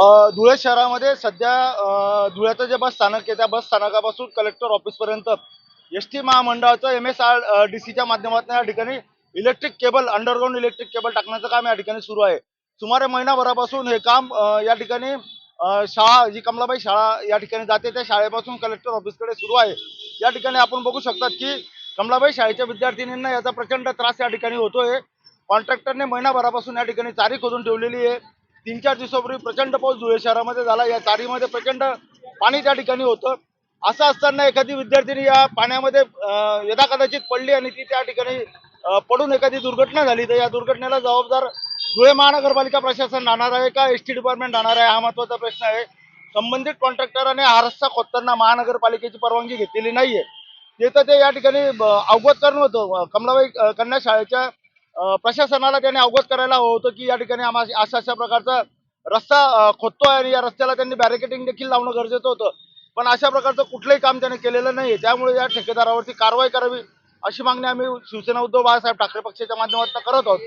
धुळे शहरामध्ये सध्या धुळ्याचं जे बस स्थानक आहे त्या बस स्थानकापासून कलेक्टर ऑफिसपर्यंत एस टी महामंडळाचं एम एस आर डी सीच्या माध्यमातून या ठिकाणी electric cable underground electric cable टाकण्याचं काम या ठिकाणी सुरू आहे. सुमारे महिनाभरापासून हे काम या ठिकाणी शाळा जी कमलाबाई शाळा या ठिकाणी जाते त्या शाळेपासून कलेक्टर ऑफिसकडे सुरू आहे. या ठिकाणी आपण बघू शकतात की कमलाबाई शाळेच्या विद्यार्थिनींना याचा प्रचंड त्रास या ठिकाणी होतोय. कॉन्ट्रॅक्टरने महिनाभरापासून या ठिकाणी चारी खोदून ठेवलेली आहे. तीन चार दिवसापूर्वी प्रचंड पाऊस धुळे शहरामध्ये झाला. या चारीमध्ये प्रचंड पाणी त्या ठिकाणी होतं. असं असताना एखादी विद्यार्थिनी या पाण्यामध्ये यदाकदाचित पडली आणि ती त्या ठिकाणी पडून एखादी दुर्घटना झाली तर या दुर्घटनेला जबाबदार धुळे महानगरपालिका प्रशासन राहणार आहे का? एस टी डिपार्टमेंट राहणार आहे? हा महत्त्वाचा प्रश्न आहे. संबंधित कॉन्ट्रॅक्टराने हा रस्ता खोदताना महानगरपालिकेची परवानगी घेतलेली नाहीये. ते तर ते या ठिकाणी अवगत करणं होतं. कमलाबाई कन्या शाळेच्या प्रशासनाला त्यांनी अवगत करायला हवं होतं की या ठिकाणी आम्हा अशा अशा प्रकारचा रस्ता खोदतोय आणि या रस्त्याला त्यांनी बॅरिकेटिंग देखील लावणं गरजेचं होतं. पण अशा प्रकारचं कुठलंही काम त्याने केलेलं नाही त्यामुळे या ठेकेदारावरती कारवाई करावी अशी मागणी आम्ही शिवसेना उद्धव बाळासाहेब ठाकरे पक्षाच्या माध्यमातून करत आहोत.